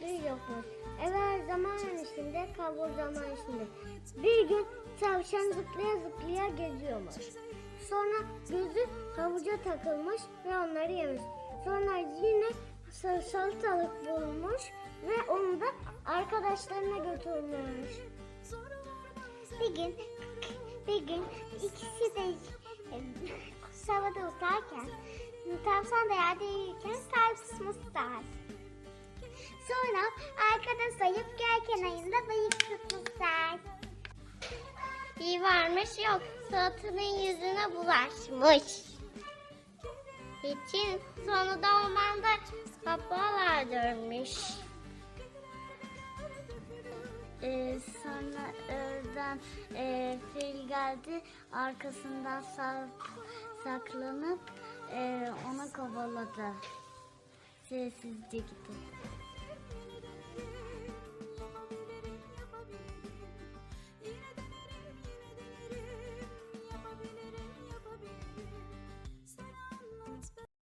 bir yokmuş. Evvel zaman içinde, kabul zaman içinde. Bir gün tavşan zıplaya zıplaya geziyormuş. Sonra gözü havuca takılmış ve onları yemiş. Sonra yine sa- salatalık bulmuş ve onu da arkadaşlarına götürmüş. Bir gün, bir gün ikisi de e, havada uçarken, tavşan da yerde yürürken tartışmışlar. Sonra arkada sayıp göl kenarında bayık tutmuşlar. İyi varmış yok, suratının yüzüne bulaşmış. İçin sonunda ormanda kapağalar dönmüş. Ee, sonra oradan e, fil geldi arkasından sa- saklanıp e, onu kovaladı. Sessizce gitti.